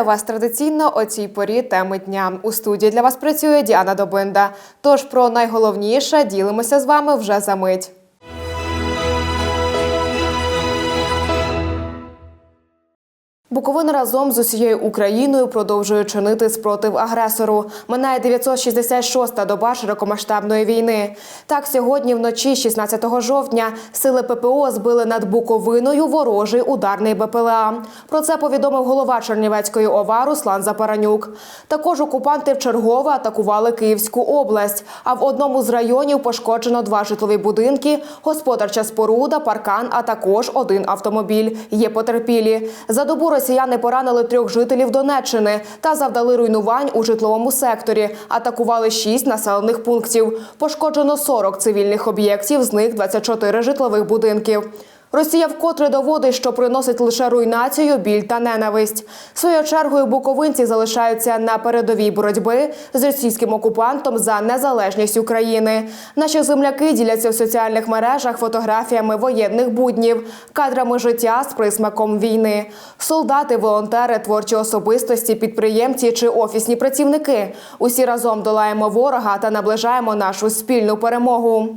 Вітаю вас традиційно о цій порі теми дня. У студії для вас працює Діана Добинда. Тож про найголовніше ділимося з вами вже за мить. Буковина разом з усією Україною продовжує чинити спротив агресору. Минає 966-та доба широкомасштабної війни. Так, сьогодні вночі, 16 жовтня, сили ППО збили над Буковиною ворожий ударний БПЛА. Про це повідомив голова Чернівецької ОВА Руслан Запаранюк. Також окупанти вчергове атакували Київську область. А в одному з районів пошкоджено два житлові будинки, господарча споруда, паркан, а також один автомобіль. Є потерпілі. За добу росіяни поранили трьох жителів Донеччини та завдали руйнувань у житловому секторі. Атакували шість населених пунктів. Пошкоджено 40 цивільних об'єктів, з них 24 житлових будинків. Росія вкотре доводить, що приносить лише руйнацію, біль та ненависть. Своєю чергою буковинці залишаються на передовій боротьби з російським окупантом за незалежність України. Наші земляки діляться в соціальних мережах фотографіями воєнних буднів, кадрами життя з присмаком війни. Солдати, волонтери, творчі особистості, підприємці чи офісні працівники. Усі разом долаємо ворога та наближаємо нашу спільну перемогу.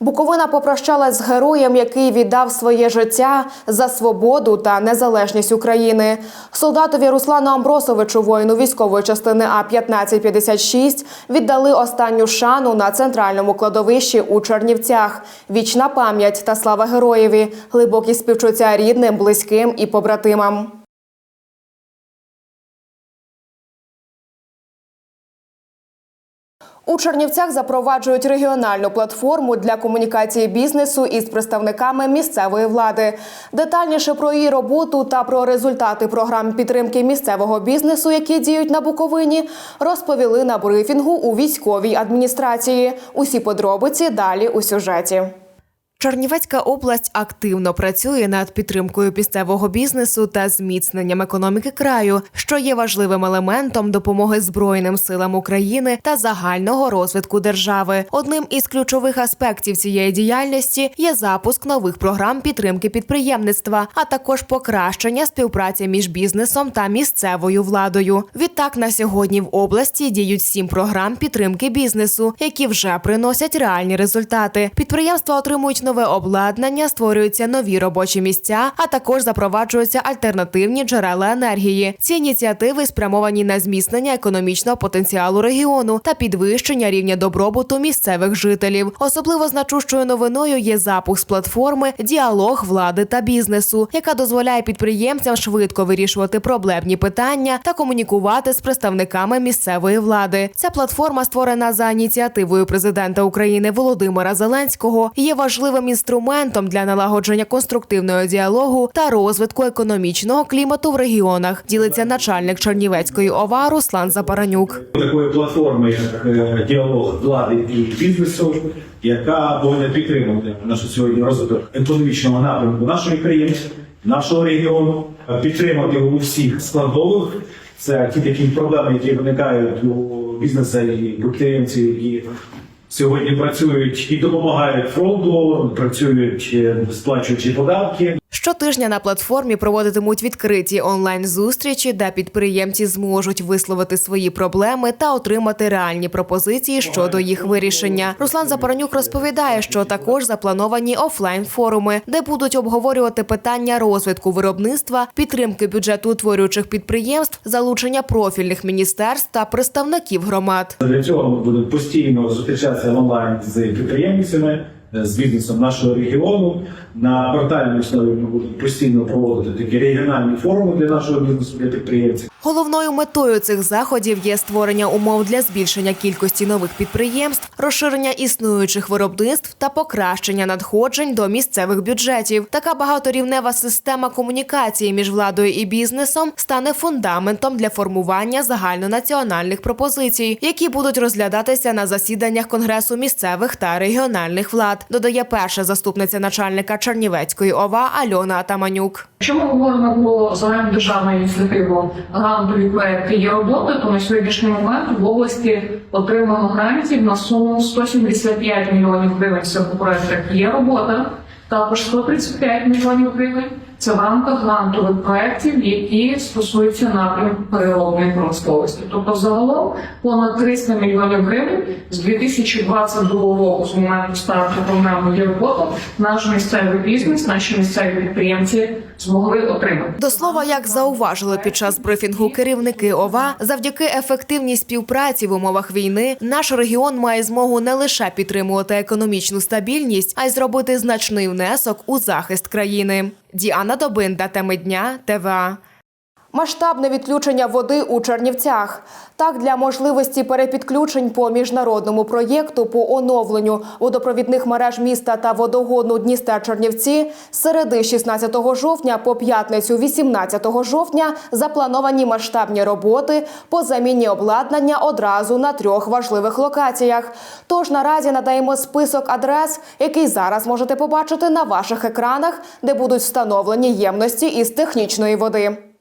Буковина попрощалась з героєм, який віддав своє життя за свободу та незалежність України. Солдатові Руслану Амбросовичу, воїну військової частини А 1556 віддали останню шану на центральному кладовищі у Чернівцях. Вічна пам'ять та слава героєві, глибокі співчуття рідним, близьким і побратимам. У Чернівцях запроваджують регіональну платформу для комунікації бізнесу із представниками місцевої влади. Детальніше про її роботу та про результати програм підтримки місцевого бізнесу, які діють на Буковині, розповіли на брифінгу у військовій адміністрації. Усі подробиці далі у сюжеті. Чернівецька область активно працює над підтримкою місцевого бізнесу та зміцненням економіки краю, що є важливим елементом допомоги Збройним силам України та загального розвитку держави. Одним із ключових аспектів цієї діяльності є запуск нових програм підтримки підприємництва, а також покращення співпраці між бізнесом та місцевою владою. Відтак на сьогодні в області діють сім програм підтримки бізнесу, які вже приносять реальні результати. Підприємства отримують нове обладнання, створюються нові робочі місця, а також запроваджуються альтернативні джерела енергії. Ці ініціативи спрямовані на зміцнення економічного потенціалу регіону та підвищення рівня добробуту місцевих жителів. Особливо значущою новиною є запуск платформи Діалог влади та бізнесу, яка дозволяє підприємцям швидко вирішувати проблемні питання та комунікувати з представниками місцевої влади. Ця платформа створена за ініціативою президента України Володимира Зеленського. Є важливим інструментом для налагодження конструктивного діалогу та розвитку економічного клімату в регіонах. Ділиться начальник Чернівецької ОВА Руслан Запаранюк. такої платформи, е, діалог влади і бізнесу, яка повинна підтримувати нашу сьогодні розвиток економічного напрямку нашої країни, нашого регіону, е, підтримати у всіх складових. Це ті такі проблеми, які виникають у бізнесу і підприємців, які сьогодні працюють і допомагають фронту, працюють е, сплачуючи податки. Щотижня на платформі проводитимуть відкриті онлайн-зустрічі, де підприємці зможуть висловити свої проблеми та отримати реальні пропозиції щодо їх вирішення. Руслан Запоронюк розповідає, що також заплановані офлайн-форуми, де будуть обговорювати питання розвитку виробництва, підтримки бюджету утворюючих підприємств, залучення профільних міністерств та представників громад. Для цього будемо постійно зустрічатися онлайн з підприємцями, з бізнесом нашого регіону. На портальній основі ми будемо постійно проводити такі регіональні форуми для нашого бізнесу для підприємців. Головною метою цих заходів є створення умов для збільшення кількості нових підприємств, розширення існуючих виробництв та покращення надходжень до місцевих бюджетів. Така багаторівнева система комунікації між владою і бізнесом стане фундаментом для формування загальнонаціональних пропозицій, які будуть розглядатися на засіданнях конгресу місцевих та регіональних влад. Додає перша заступниця начальника Чернівецької ОВА Альона Атаманюк. Якщо ми говоримо про загальнодержавну ініціативу грантові проекти є роботи, то на сьогоднішній момент в області отримано грантів на суму 175 мільйонів гривень. Це по є робота, також 135 мільйонів гривень це в рамках грантових проєктів, які стосуються напрямку переробної промисловості. Тобто загалом понад 300 мільйонів гривень з 2022 року, з моменту старту програми «Є робота», наш місцевий бізнес, наші місцеві підприємці змогли отримати. До слова, як зауважили під час брифінгу керівники ОВА, завдяки ефективній співпраці в умовах війни наш регіон має змогу не лише підтримувати економічну стабільність, а й зробити значний внесок у захист країни. Діана Добинда, теми дня, ТВА. Масштабне відключення води у Чернівцях. Так, для можливості перепідключень по міжнародному проєкту по оновленню водопровідних мереж міста та водогону Дністер Чернівці з середи 16 жовтня по п'ятницю 18 жовтня заплановані масштабні роботи по заміні обладнання одразу на трьох важливих локаціях. Тож наразі надаємо список адрес, який зараз можете побачити на ваших екранах, де будуть встановлені ємності із технічної води.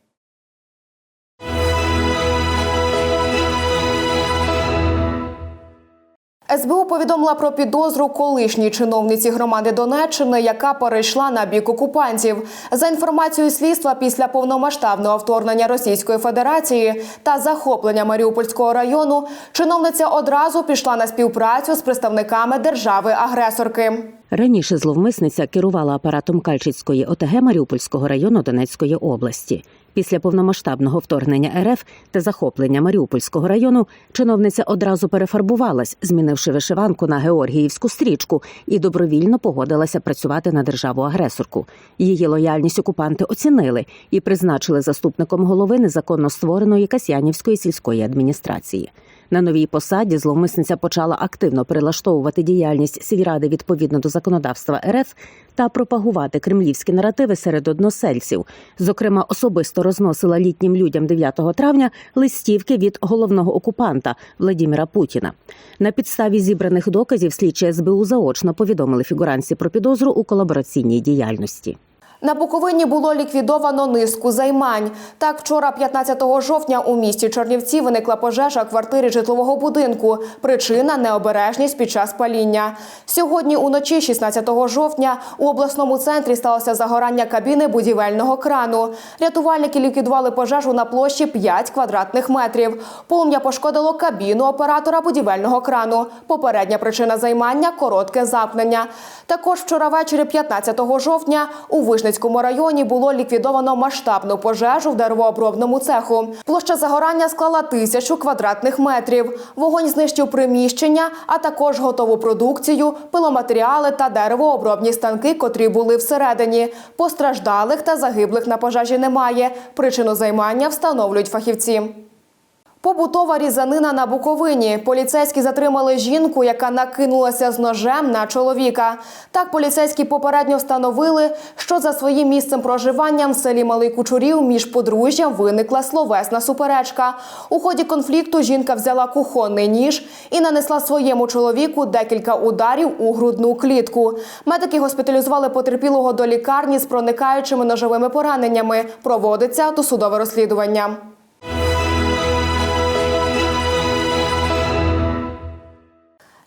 СБУ повідомила про підозру колишній чиновниці громади Донеччини, яка перейшла на бік окупантів. За інформацією слідства, після повномасштабного вторгнення Російської Федерації та захоплення Маріупольського району, чиновниця одразу пішла на співпрацю з представниками держави-агресорки. Раніше зловмисниця керувала апаратом Кальчицької ОТГ Маріупольського району Донецької області. Після повномасштабного вторгнення РФ та захоплення Маріупольського району чиновниця одразу перефарбувалась, змінивши вишиванку на георгіївську стрічку, і добровільно погодилася працювати на державу-агресорку. Її лояльність окупанти оцінили і призначили заступником голови незаконно створеної Касьянівської сільської адміністрації. На новій посаді зловмисниця почала активно прилаштовувати діяльність сільради відповідно до законодавства РФ та пропагувати кремлівські наративи серед односельців. Зокрема, особисто розносила літнім людям 9 травня листівки від головного окупанта Владіміра Путіна. На підставі зібраних доказів слідчі СБУ заочно повідомили фігуранці про підозру у колабораційній діяльності. На Буковині було ліквідовано низку займань. Так, вчора, 15 жовтня, у місті Чернівці виникла пожежа квартири житлового будинку. Причина необережність під час паління. Сьогодні, уночі, 16 жовтня, у обласному центрі сталося загорання кабіни будівельного крану. Рятувальники ліквідували пожежу на площі 5 квадратних метрів. Полум'я пошкодило кабіну оператора будівельного крану. Попередня причина займання коротке запнення. Також вчора ввечері, 15 жовтня, у Вишницькому районі було ліквідовано масштабну пожежу в деревообробному цеху. Площа загорання склала тисячу квадратних метрів. Вогонь знищив приміщення, а також готову продукцію, пиломатеріали та деревообробні станки, котрі були всередині. Постраждалих та загиблих на пожежі немає. Причину займання встановлюють фахівці. Побутова різанина на Буковині. Поліцейські затримали жінку, яка накинулася з ножем на чоловіка. Так поліцейські попередньо встановили, що за своїм місцем проживанням в селі Малий Кучурів між подружжям виникла словесна суперечка. У ході конфлікту жінка взяла кухонний ніж і нанесла своєму чоловіку декілька ударів у грудну клітку. Медики госпіталізували потерпілого до лікарні з проникаючими ножовими пораненнями. Проводиться досудове розслідування.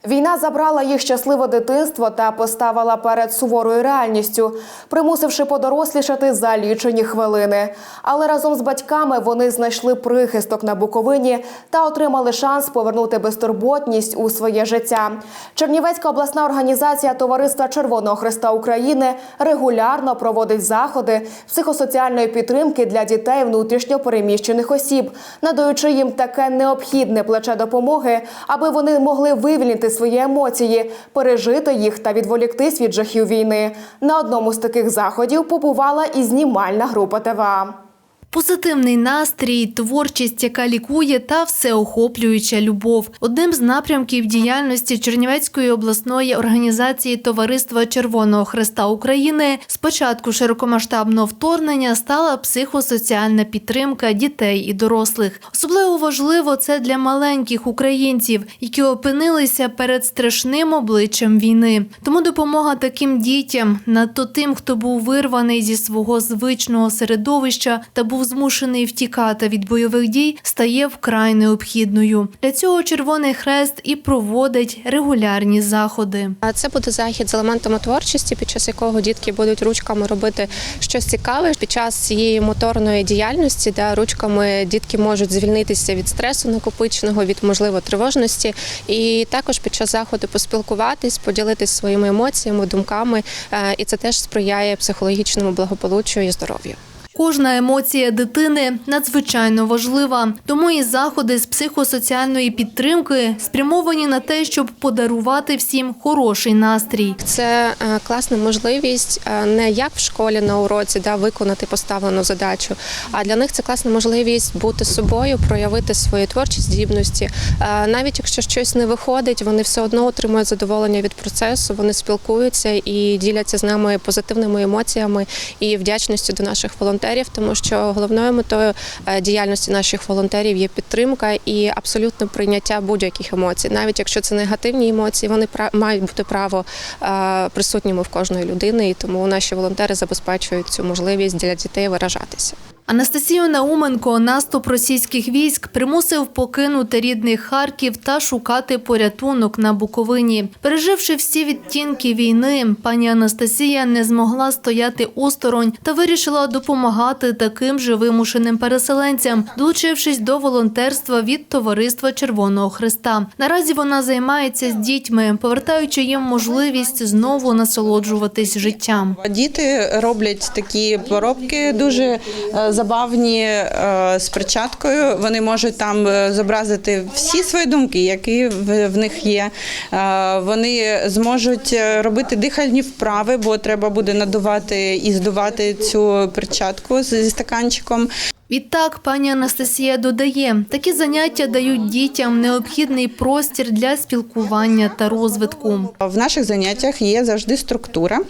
Війна забрала їх щасливе дитинство та поставила перед суворою реальністю, примусивши подорослішати за лічені хвилини. Але разом з батьками вони знайшли прихисток на Буковині та отримали шанс повернути безтурботність у своє життя. Чернівецька обласна організація Товариства Червоного Христа України регулярно проводить заходи психосоціальної підтримки для дітей внутрішньо переміщених осіб, надаючи їм таке необхідне плече допомоги, аби вони могли вивільнити свої емоції, пережити їх та відволіктись від жахів війни. На одному з таких заходів побувала і знімальна група ТВА. Позитивний настрій, творчість, яка лікує, та всеохоплююча любов. Одним з напрямків діяльності Чернівецької обласної організації Товариства Червоного Христа України з початку широкомасштабного вторгнення стала психосоціальна підтримка дітей і дорослих. Особливо важливо це для маленьких українців, які опинилися перед страшним обличчям війни. Тому допомога таким дітям, надто тим, хто був вирваний зі свого звичного середовища та був був змушений втікати від бойових дій, стає вкрай необхідною. Для цього Червоний Хрест і проводить регулярні заходи. Це буде захід з елементами творчості, під час якого дітки будуть ручками робити щось цікаве. Під час цієї моторної діяльності, де ручками дітки можуть звільнитися від стресу накопиченого, від можливо тривожності, і також під час заходу поспілкуватись, поділитись своїми емоціями, думками, Е, і це теж сприяє психологічному благополуччю і здоров'ю. Кожна емоція дитини надзвичайно важлива, тому і заходи з психосоціальної підтримки спрямовані на те, щоб подарувати всім хороший настрій. Це е, класна можливість е, не як в школі на уроці, да, виконати поставлену задачу, а для них це класна можливість бути собою, проявити свої творчі здібності. Е, Навіть якщо щось не виходить, вони все одно отримують задоволення від процесу, вони спілкуються і діляться з нами позитивними емоціями і вдячністю до наших волонтерів, тому що головною метою е, діяльності наших волонтерів є підтримка і абсолютне прийняття будь-яких емоцій, навіть якщо це негативні емоції, вони мають бути право е, присутніми в кожної людини, і тому наші волонтери забезпечують цю можливість для дітей виражатися. Анастасію Науменко наступ російських військ примусив покинути рідний Харків та шукати порятунок на Буковині. Переживши всі відтінки війни, пані Анастасія не змогла стояти осторонь та вирішила допомагати таким же вимушеним переселенцям, долучившись до волонтерства від товариства Червоного Христа. Наразі вона займається з дітьми, повертаючи їм можливість знову насолоджуватись життям. Діти роблять такі поробки дуже е, забавні е, з перчаткою. Вони можуть там е, зобразити всі свої думки, які в них є. Е, Вони зможуть робити дихальні вправи, бо треба буде надувати і здувати цю перчатку зі стаканчиком. Відтак, пані Анастасія додає, такі заняття дають дітям необхідний простір для спілкування та розвитку. В наших заняттях є завжди структура.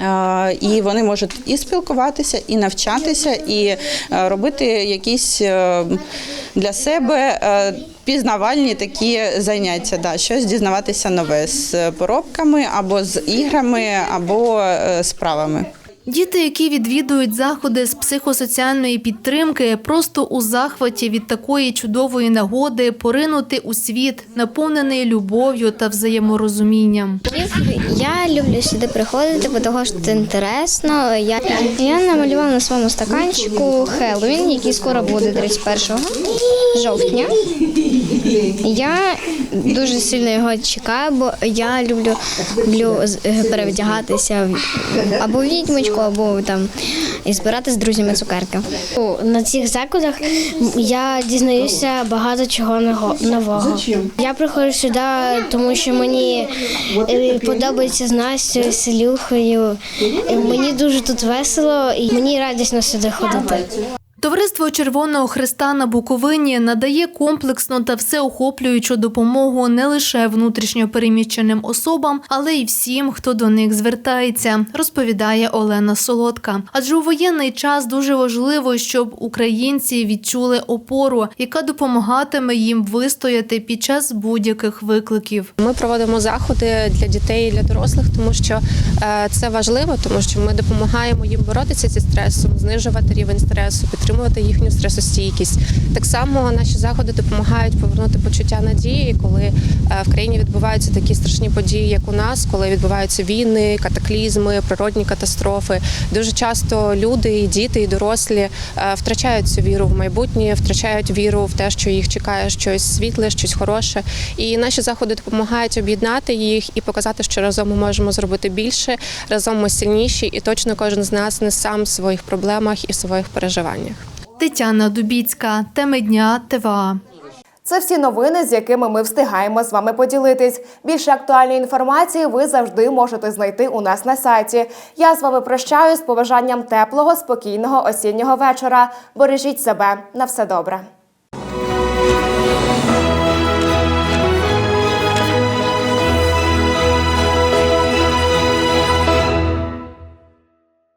Е, І вони можуть і спілкуватися, і навчатися, і е, робити якісь е, для себе пізнавальні такі заняття, да, щось дізнаватися нове з поробками або з іграми, або справами. Діти, які відвідують заходи з психосоціальної підтримки, просто у захваті від такої чудової нагоди поринути у світ, наповнений любов'ю та взаєморозумінням. Я люблю сюди приходити, бо того що це інтересно. Я, я намалювала на своєму стаканчику Хеллоуін, який скоро буде 31 жовтня. Я дуже сильно його чекаю, бо я люблю, люблю перевдягатися або в відьмочку, або там і збирати з друзями цукерки. На цих закладах я дізнаюся багато чого нового- нового. Я приходжу сюди, тому що мені е, подобається з Настю, з Ілюхою. Е, Мені дуже тут весело і мені радісно сюди ходити. Товариство Червоного Христа на Буковині надає комплексну та всеохоплюючу допомогу не лише внутрішньо переміщеним особам, але й всім, хто до них звертається, розповідає Олена Солодка. Адже у воєнний час дуже важливо, щоб українці відчули опору, яка допомагатиме їм вистояти під час будь-яких викликів. Ми проводимо заходи для дітей і для дорослих, тому що е, це важливо, тому що ми допомагаємо їм боротися зі стресом, знижувати рівень стресу, підтримувати їхню стресостійкість. Так само наші заходи допомагають повернути почуття надії, коли е, в країні відбуваються такі страшні події, як у нас, коли відбуваються війни, катаклізми, природні катастрофи. Дуже часто люди, і діти, і дорослі е, втрачають цю віру в майбутнє, втрачають віру в те, що їх чекає щось світле, щось хороше. І наші заходи допомагають об'єднати їх і показати, що разом ми можемо зробити більше, разом ми сильніші, і точно кожен з нас не сам в своїх проблемах і в своїх переживаннях. Тетяна Дубіцька, теми дня ТВА. Це всі новини, з якими ми встигаємо з вами поділитись. Більше актуальної інформації ви завжди можете знайти у нас на сайті. Я з вами прощаюсь з побажанням теплого, спокійного осіннього вечора. Бережіть себе на все добре.